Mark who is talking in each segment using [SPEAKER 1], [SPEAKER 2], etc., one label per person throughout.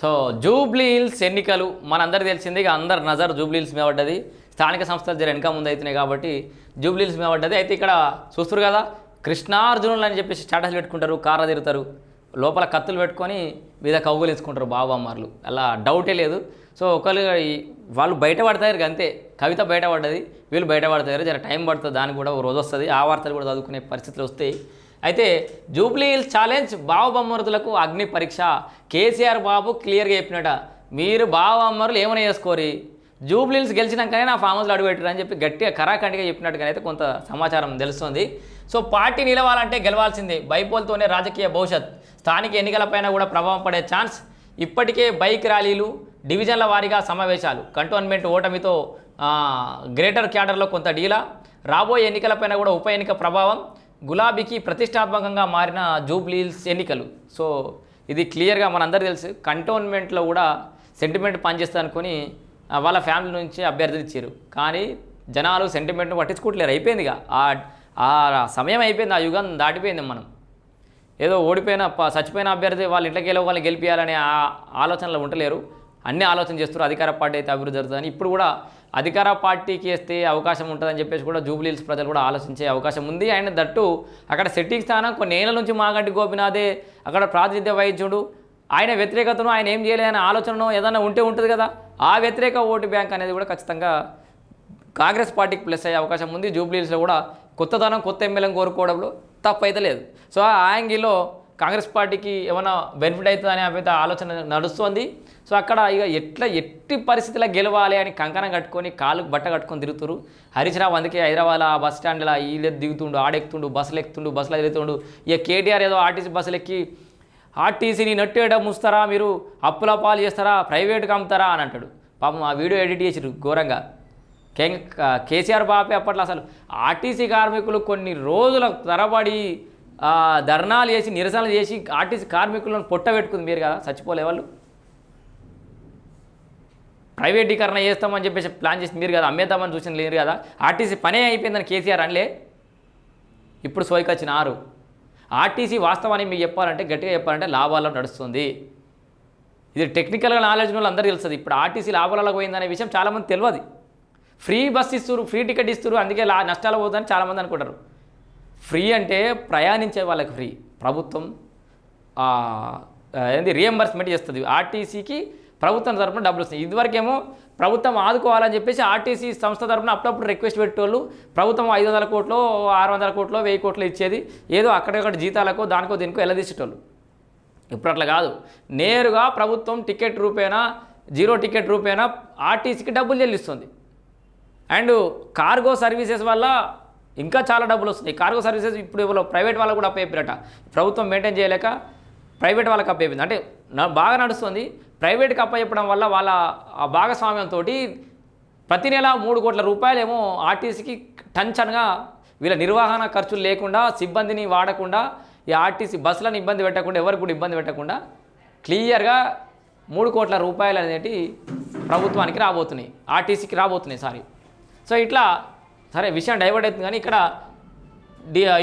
[SPEAKER 1] So Jubilee hills ఎన్నికలు మనందరికీ తెలిసింది ఇక అందరు నజర్ జూబ్లీ హిల్స్ మీద పడ్డది. స్థానిక సంస్థలు జర వెనక ముందు అవుతున్నాయి కాబట్టి జూబ్లీ హిల్స్ మీద పడ్డది. అయితే ఇక్కడ చూస్తారు కదా కృష్ణార్జునులు అని చెప్పేసి స్టాటస్ పెట్టుకుంటారు కార్ల తిరుగుతారు లోపల కత్తులు పెట్టుకొని మీద కౌగులించుకుంటారు బాబామ్మర్లు అలా డౌటే లేదు. సో ఒకళ్ళు వాళ్ళు బయటపడతారు అంతే. కవిత బయటపడ్డది వీళ్ళు బయటపడతారు జర టైం పడుతుంది దానికి కూడా ఒక రోజు వస్తుంది. ఆ వార్తలు కూడా చదువుకునే పరిస్థితులు వస్తాయి అయితే జూబ్లీ హిల్స్ ఛాలెంజ్ బావబొమ్మరుదులకు అగ్ని పరీక్ష. కేసీఆర్ బాబు క్లియర్గా చెప్పినట మీరు బావబొమ్మరులు ఏమైనా చేసుకోరి? జూబ్లీ హిల్స్ గెలిచినాకనే నా ఫామ్ హౌస్లో అడుగుపెట్టారు అని చెప్పి గట్టిగా కరాఖండిగా చెప్పినట్టుగా అయితే కొంత సమాచారం తెలుస్తుంది. So party నిలవాలంటే గెలవాల్సిందే. బైపోల్తోనే రాజకీయ భవిష్యత్. స్థానిక ఎన్నికలపైన కూడా ప్రభావం పడే ఛాన్స్. ఇప్పటికే బైక్ ర్యాలీలు డివిజన్ల వారీగా సమావేశాలు. కంటోన్మెంట్ ఓటమితో గ్రేటర్ క్యాడర్లో కొంత డీలా. రాబోయే ఎన్నికలపైన కూడా ఉప ఎన్నిక ప్రభావం. గులాబీకి ప్రతిష్టాత్మకంగా మారిన జూబ్లీల్స్ ఎన్నికలు. సో ఇది క్లియర్గా మనందరూ తెలుసు. కంటోన్మెంట్లో కూడా సెంటిమెంట్ పనిచేస్తా అనుకుని వాళ్ళ ఫ్యామిలీ నుంచి అభ్యర్థిని ఇచ్చారు. కానీ జనాలు సెంటిమెంట్ను పట్టించుకోవట్లేరు అయిపోయింది ఆ ఆ సమయం అయిపోయింది. ఆ యుగం దాటిపోయింది మనం. ఏదో ఓడిపోయిన ప- చచ్చిపోయిన అభ్యర్థి వాళ్ళ ఇంట్లోకి వెళ్ళి వాళ్ళని గెలిపించాలనే ఆ ఆలోచనలో ఉండలేరు. అన్ని ఆలోచన చేస్తారు అధికార పార్టీ అయితే అభివృద్ధి జరుగుతుందని. ఇప్పుడు కూడా అధికార పార్టీకి వేస్తే అవకాశం ఉంటుందని చెప్పేసి కూడా జూబ్లీహిల్స్ ప్రజలు కూడా ఆలోచించే అవకాశం ఉంది. ఆయన దట్టు అక్కడ సెట్టింగ్ స్థానం కొన్ని ఏళ్ళ నుంచి మాగంటి గోపినాథే అక్కడ ప్రాతినిధ్య వైద్యుడు ఆయన వ్యతిరేకతను ఆయన ఏం చేయలేదనే ఆలోచనను ఏదైనా ఉంటే ఉంటుంది కదా. ఆ వ్యతిరేక ఓటు బ్యాంక్ అనేది కూడా ఖచ్చితంగా కాంగ్రెస్ పార్టీకి ప్లస్ అయ్యే అవకాశం ఉంది. జూబ్లీహిల్స్లో కూడా కొత్తదనం కొత్త ఎమ్మెల్యేని కోరుకోవడంలో తప్పు అయితే లేదు. సో ఆ యాంగిల్లో కాంగ్రెస్ పార్టీకి ఏమైనా బెనిఫిట్ అవుతుందనే ఆలోచన నడుస్తుంది. సో అక్కడ ఇక ఎట్లా ఎట్టి పరిస్థితిలో గెలవాలి అని కంకణం కట్టుకొని కాలు బట్ట కట్టుకొని తిరుగుతారు. హరీష్రావు అందుకే హైదరాబాద్ ఆ బస్ స్టాండ్లో వీళ్ళు దిగుతుండు ఆడెక్కుతుండు బస్సులు ఎక్కుతుండు బస్సులో తిరుగుతుండు. ఇక కేటీఆర్ ఏదో ఆర్టీసీ బస్సులు ఎక్కి ఆర్టీసీని నట్టేయడం ముస్తారా మీరు? అప్పుల పాలు చేస్తారా? ప్రైవేట్గా అమ్ముతారా అని అంటాడు. పాపం ఆ వీడియో ఎడిట్ చేసిరు ఘోరంగా. కే కేసీఆర్ బాపే అప్పట్లో అసలు ఆర్టీసీ కార్మికులు కొన్ని రోజుల తరబడి ధర్నాలు చేసి నిరసనలు చేసి ఆర్టీసీ కార్మికులను పొట్ట పెట్టుకుంది మీరు కదా చచ్చిపోలే వాళ్ళు. ప్రైవేటీకరణ చేస్తామని చెప్పేసి ప్లాన్ చేసి మీరు కదా అమ్మేద్దామని చూసిన లేరు కదా. ఆర్టీసీ పనే అయిపోయిందని కేసీఆర్ అనలే. ఇప్పుడు సోయికి వచ్చిన ఆరు. ఆర్టీసీ వాస్తవాన్ని మీకు చెప్పాలంటే గట్టిగా చెప్పాలంటే లాభాల్లో నడుస్తుంది. ఇది టెక్నికల్గా నాలెడ్జ్ వాళ్ళు అందరూ తెలుస్తుంది. ఇప్పుడు ఆర్టీసీ లాభాలలో పోయిందనే విషయం చాలామంది తెలియదు. ఫ్రీ బస్ ఇస్తారు ఫ్రీ టికెట్ ఇస్తారు అందుకే లా నష్టాలు పోతుందని చాలామంది అనుకుంటారు. ఫ్రీ అంటే ప్రయాణించే వాళ్ళకి ఫ్రీ. ప్రభుత్వం ఏంది రియంబర్స్మెంట్ చేస్తుంది. ఆర్టీసీకి ప్రభుత్వం తరపున డబ్బులు వస్తాయి. ఇదివరకేమో ప్రభుత్వం ఆదుకోవాలని చెప్పేసి ఆర్టీసీ సంస్థ తరపున అప్పుడప్పుడు రిక్వెస్ట్ పెట్టేవాళ్ళు ప్రభుత్వం ఐదు వందల కోట్లో ఆరు వందల కోట్లో వెయ్యి కోట్లు ఇచ్చేది. ఏదో అక్కడక్కడ జీతాలకో దానికో దీనికో ఎలదీసేటోళ్ళు ఇప్పుడు అట్లా కాదు. నేరుగా ప్రభుత్వం టికెట్ రూపేణా జీరో టికెట్ రూపేణా ఆర్టీసీకి డబ్బులు చెల్లిస్తుంది. అండ్ కార్గో సర్వీసెస్ వల్ల ఇంకా చాలా డబ్బులు వస్తుంది కార్గో సర్వీసెస్ ఇప్పుడు ఇవ్వలో ప్రైవేట్ వాళ్ళకు కూడా అప్పయిపోయారట ప్రభుత్వం మెయింటైన్ చేయలేక ప్రైవేట్ వాళ్ళకి అప్పయిపోయింది అంటే బాగా నడుస్తుంది. ప్రైవేట్కి అప్పచెప్పడం వల్ల వాళ్ళ ఆ భాగస్వామ్యంతో ప్రతి నెల మూడు కోట్ల రూపాయలేమో ఆర్టీసీకి టంచన్గా వీళ్ళ నిర్వహణ ఖర్చులు లేకుండా సిబ్బందిని వాడకుండా ఈ ఆర్టీసీ బస్సులను ఇబ్బంది పెట్టకుండా ఎవరికి కూడా ఇబ్బంది పెట్టకుండా క్లియర్గా మూడు కోట్ల రూపాయలు అనేటి ప్రభుత్వానికి రాబోతున్నాయి. ఆర్టీసీకి రాబోతున్నాయి సారీ. సో ఇట్లా సరే విషయం డైవర్ట్ అవుతుంది కానీ ఇక్కడ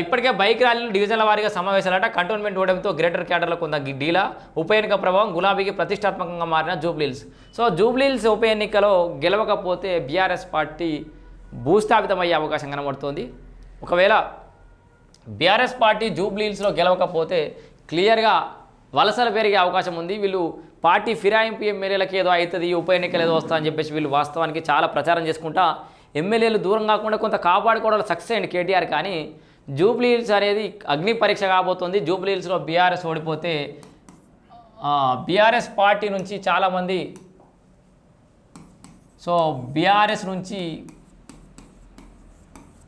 [SPEAKER 1] ఇప్పటికే బైక్ ర్యాలీలు డివిజన్ల వారీగా సమావేశాలట. కంటోన్మెంట్ ఓడంతో గ్రేటర్ క్యాడర్లో కొంత డీలా. ఉప ఎన్నిక ప్రభావం గులాబీకి ప్రతిష్టాత్మకంగా మారిన జూబ్లీల్స్ సో జూబ్లీల్స్ ఉప ఎన్నికలో గెలవకపోతే బీఆర్ఎస్ పార్టీ భూస్థాపితమయ్యే అవకాశం కనబడుతోంది. ఒకవేళ బీఆర్ఎస్ పార్టీ జూబ్లీల్స్లో గెలవకపోతే క్లియర్గా వలసలు పెరిగే అవకాశం ఉంది. వీళ్ళు పార్టీ ఫిరాయింపు ఎమ్మెల్యేలకు ఏదో అవుతుంది ఉప ఎన్నికలు ఏదో వస్తా అని చెప్పేసి వీళ్ళు వాస్తవానికి చాలా ప్రచారం చేసుకుంటా. ఎమ్మెల్యేలు దూరం కాకుండా కొంత కాపాడుకోవడంలో సక్సెస్ అయింది కేటీఆర్ కానీ జూబ్లీ హిల్స్ అనేది అగ్ని పరీక్ష కాబోతుంది. జూబ్లీ హిల్స్లో బీఆర్ఎస్ ఓడిపోతే బీఆర్ఎస్ పార్టీ నుంచి చాలామంది సో బీఆర్ఎస్ నుంచి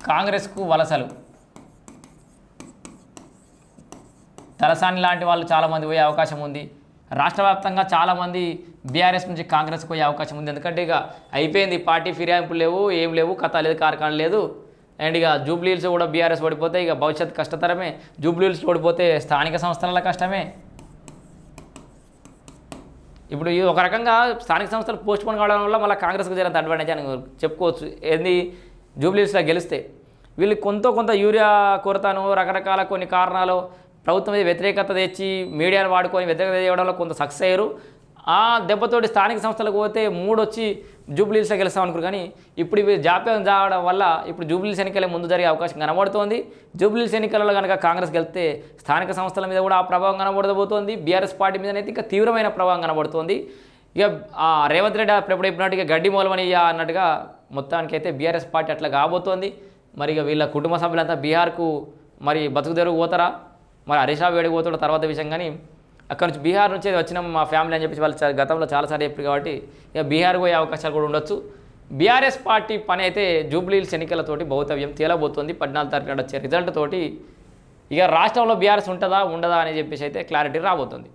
[SPEAKER 1] కాంగ్రెస్కు వలసలు. తలసాని లాంటి వాళ్ళు చాలామంది పోయే అవకాశం ఉంది. రాష్ట్ర వ్యాప్తంగా చాలామంది బీఆర్ఎస్ నుంచి కాంగ్రెస్కి పోయే అవకాశం ఉంది. ఎందుకంటే ఇక అయిపోయింది పార్టీ ఫిరాయింపులు లేవు ఏం లేవు కథ లేదు కార్ఖాన లేదు. అండ్ ఇక జూబ్లీల్స్ కూడా బీఆర్ఎస్ ఓడిపోతే ఇక భవిష్యత్ కష్టతరమే. జూబ్లీల్స్ ఓడిపోతే స్థానిక సంస్థల కష్టమే. ఇప్పుడు ఇది ఒక రకంగా స్థానిక సంస్థలు పోస్ట్ పోన్ కావడం వల్ల మళ్ళీ కాంగ్రెస్కి జరిగినంత అడ్వాంటేజ్ అని చెప్పుకోవచ్చు. ఏంది? జూబ్లీస్లో గెలిస్తే వీళ్ళు కొంత కొంత యూరియా కొరతను రకరకాల కొన్ని కారణాలు ప్రభుత్వం మీద వ్యతిరేకత తెచ్చి మీడియాను వాడుకొని వ్యతిరేకత చేయడంలో కొంత సక్సెస్ అయ్యారు. ఆ దెబ్బతోటి స్థానిక సంస్థలకు పోతే మూడు వచ్చి జూబ్లీస్లోకి గెలుస్తాం అనుకున్నారు. కానీ ఇప్పుడు ఇవి జాప్యం జావడం వల్ల ఇప్పుడు జూబ్లీస్ ఎన్నికలే ముందు జరిగే అవకాశం కనబడుతోంది. జూబ్లీస్ ఎన్నికలలో కనుక కాంగ్రెస్ గెలిస్తే స్థానిక సంస్థల మీద కూడా ఆ ప్రభావం కనబడబోతోంది. బీఆర్ఎస్ పార్టీ మీదనైతే ఇంకా తీవ్రమైన ప్రభావం కనబడుతోంది. ఇక ఆ రేవంత్ రెడ్డి అప్పుడు చెప్పినట్టుగా గడ్డి మూలమనియ్య అన్నట్టుగా మొత్తానికైతే బీఆర్ఎస్ పార్టీ అట్లా కాబోతోంది. మరి ఇక వీళ్ళ కుటుంబ సభ్యులంతా బీహార్కు మరి బతుకుదెరుగు పోతారా? మరి హరీష్ రావు వేడికి పోతాడో తర్వాత విషయం. కానీ అక్కడ నుంచి బీహార్ నుంచి వచ్చిన మా ఫ్యామిలీ అని చెప్పేసి వాళ్ళు గతంలో చాలాసార్లు చెప్పారు కాబట్టి ఇక బీహార్ పోయే అవకాశాలు కూడా ఉండొచ్చు. బీఆర్ఎస్ పార్టీ పని అయితే జూబ్లీహిల్స్ ఎన్నికలతోటి భౌతవ్యం తేలబోతోంది. పద్నాలుగు తారీఖు నాడు వచ్చే రిజల్ట్ తోటి ఇక రాష్ట్రంలో బీఆర్ఎస్ ఉంటుందా ఉండదా అని చెప్పేసి అయితే క్లారిటీ రాబోతుంది.